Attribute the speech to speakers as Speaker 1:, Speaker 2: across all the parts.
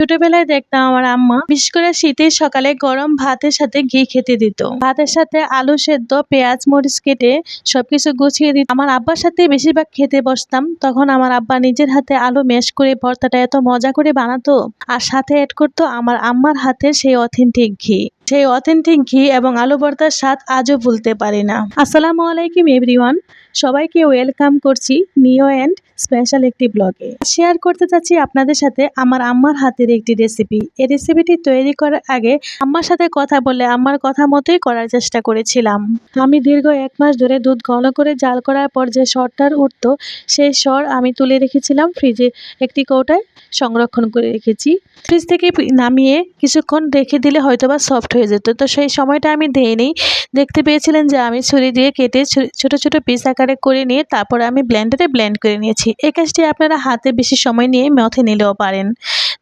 Speaker 1: ছোটবেলায় দেখতাম আমার আম্মা, বিশেষ করে শীতের সকালে গরম ভাতের সাথে ঘি খেতে দিত। ভাতের সাথে আলু সেদ্ধ, পেঁয়াজ, মরিচ কেটে সবকিছু গুছিয়ে দিত। আমার আব্বার সাথে বেশিরভাগ খেতে বসতাম। তখন আমার আব্বা নিজের হাতে আলু ম্যাশ করে ভর্তাটা এত মজা করে বানাতো আর সাথে অ্যাড করতো আমার আম্মার হাতের সেই অথেন্টিক ঘি। সেই অথেন্টিক ঘি এবং আলু ভর্তার স্বাদ আজও ভুলতে পারি না। আসসালামু আলাইকুম এভরিওয়ান সবাইকে ওয়েলকাম করছি নিও অ্যান্ড স্পেশাল একটি ব্লগে শেয়ার করতে চাচ্ছি আপনাদের সাথে আমার আম্মার হাতের একটি রেসিপি এই রেসিপিটি তৈরি করার আগে আম্মার সাথে কথা বলে আম্মার কথা মতোই করার চেষ্টা করেছিলাম। আমি দীর্ঘ এক মাস ধরে দুধ ঘন করে জাল করার পর যে সরটার উঠতো, সেই সর আমি তুলে রেখেছিলাম ফ্রিজে একটি কৌটায় সংরক্ষণ করে রেখেছি। ফ্রিজ থেকে নামিয়ে কিছুক্ষণ রেখে দিলে হয়তোবা সফট হয়ে যেত। তো সেই সময়টা আমি দেইনি। দেখতে পেয়েছিলেন যে আমি ছুরি দিয়ে কেটে ছোট ছোট পিস আকারে করে নিয়ে তারপর আমি ব্লেন্ডারে ব্লেন্ড করে নিয়েছি। এই কাজটি আপনারা হাতে বেশি সময় নিয়ে মথে নিলেও পারেন।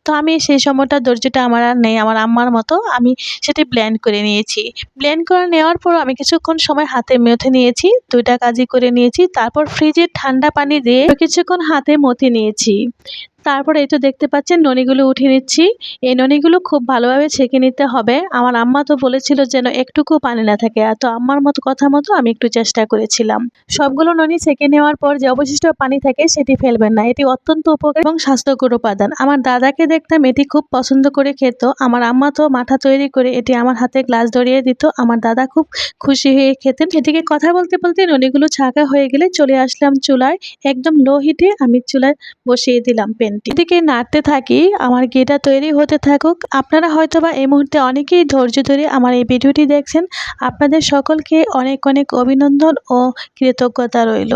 Speaker 1: তো আমি সেই সময়টা ধৈর্যটা আমার আর নেই, আমার আম্মার মতো আমি সেটি ব্ল্যান্ড করে নিয়েছি। ব্ল্যান্ড করে নেওয়ার পর আমি কিছুক্ষণ সময় হাতে মেথে নিয়েছি, দুইটা কাজই করে নিয়েছি, তারপর ফ্রিজে ঠান্ডা পানি দিয়ে কিছুক্ষণ হাতে মথে নিয়েছি। তারপর এই তো দেখতে পাচ্ছেন ননিগুলো উঠিয়ে নিচ্ছি। এই ননিগুলো খুব ভালোভাবে ছেঁকে নিতে হবে। আমার আম্মা তো বলেছিল যেন একটুকু পানি না থাকে। তো আম্মার মতো কথা মতো আমি একটু চেষ্টা করেছিলাম। সবগুলো ননি ছেঁকে নেওয়ার পর যে অবশিষ্ট পানি থাকে সেটি ফেলবেন না। এটি অত্যন্ত উপকারী এবং স্বাস্থ্যকর উপাদান। আমার দাদাকে দেখতাম এটি খুব পছন্দ করে খেত। আমার আম্মা তো মাথা তৈরি করে এটি আমার হাতে গ্লাস ধরিয়ে দিত। আমার দাদা খুব খুশি হয়ে খেতেন। এদিকে কথা বলতে বলতে ননিগুলো ছাঁকা হয়ে গেলে চলে আসলাম চুলায়। একদম লো হিটে আমি চুলায় বসিয়ে দিলাম পেনটি এদিকে নাড়তে থাকি, আমার ঘিটা তৈরি হতে থাকুক। আপনারা হয়তোবা এই মুহূর্তে অনেকেই ধৈর্য ধরে আমার এই ভিডিওটি দেখছেন। আপনাদের সকলকে অনেক অনেক অভিনন্দন ও কৃতজ্ঞতা রইল।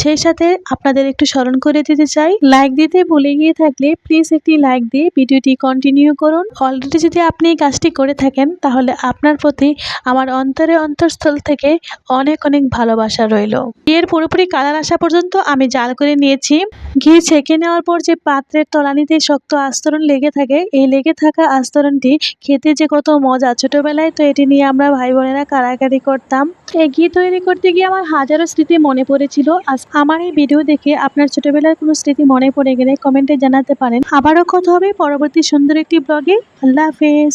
Speaker 1: সেই সাথে আপনাদের একটু স্মরণ করে দিতে চাই। লাইক দিতে ভুলে গিয়ে থাকলে প্লিজ একটি লাইক দিয়ে ভিডিওটি কন্টিনিউ করুন। অলরেডি যদি আপনি এই কাজটি করে থাকেন, তাহলে আপনার প্রতি আমার অন্তরে অন্তঃস্থল থেকে অনেক অনেক ভালোবাসা রইল। এর পুরোপুরি কালার আসা পর্যন্ত আমি জাল করে নিয়েছি। ঘি ছেঁকে নেওয়ার পর যে পাত্রের তলানিতে শক্ত আস্তরণ লেগে থাকে। এই লেগে থাকা আস্তরণটি খেতে যে কত মজা। ছোটবেলায় তো এটি নিয়ে আমরা ভাই বোনেরা কারাকারি করতাম। এই ঘি তৈরি করতে গিয়ে আমার হাজারো স্মৃতি মনে পড়েছিল। আজ আমার এই ভিডিও দেখে আপনার ছোটবেলার কোনো স্মৃতি মনে পড়ে গেলে কমেন্টে জানাতে পারেন। আবারও কথা হবে পরবর্তী সুন্দর একটি ব্লগে। আল্লাহ হাফেজ।